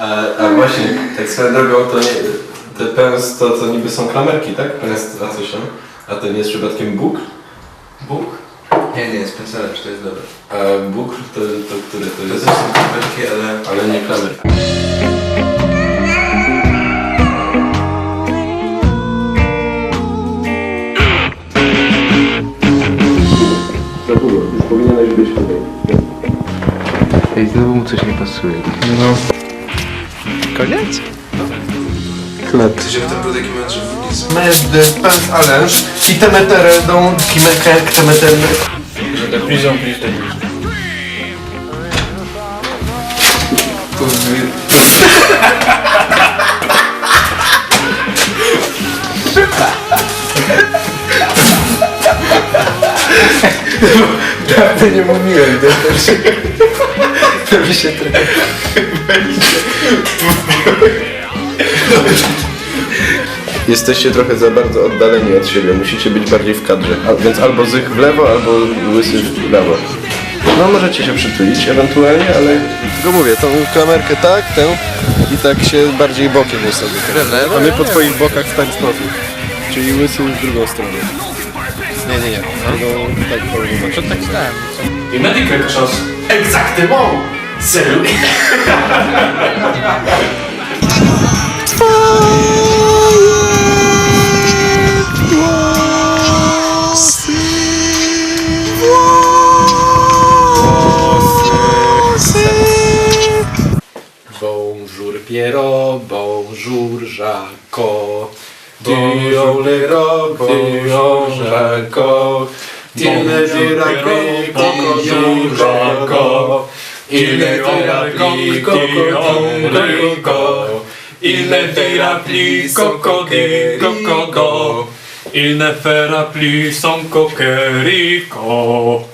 A, a właśnie, tak swoją drogą, to nie, te pęs to, to niby są klamerki, tak? Pęs, a coś tam? A to nie jest przypadkiem Bóg? Bóg? Nie, nie, jest pencelarz, to jest dobre. A Bóg to, to który to To jest? też są kamerki, ale... Ale nie klamerki. Za długo, już powinieneś być tutaj. Ej, znowu mu coś nie pasuje. No. Koniec? Ty się w tym mecz, że nic... Med, pęd, alęż i temeterę do kimekę, temeterę. Bliżą, bliżej. To nie mówiłem, to też. Mi się trochę... Jesteście trochę za bardzo oddaleni od siebie, musicie być bardziej w kadrze. A, więc albo zych w lewo, albo łysy w prawo. No możecie się przytulić ewentualnie, ale... Tylko mówię, tą klamerkę tak, tę i tak się bardziej bokiem ustawię. A my po twoich bokach w ten sposób. Czyli łysy w drugą stronę. Nie, nie, nie. Drugą, tak, tak dit quelque chose. Exactement. Bonjour Pierrot, bonjour Jaco. Bonjour Lero, bonjour Jaco. Ne dira que bonjour Jaco. Il ne dira plus cocodrico. Il ne dira plus cocodrico. Il ne fera plus son coquerico.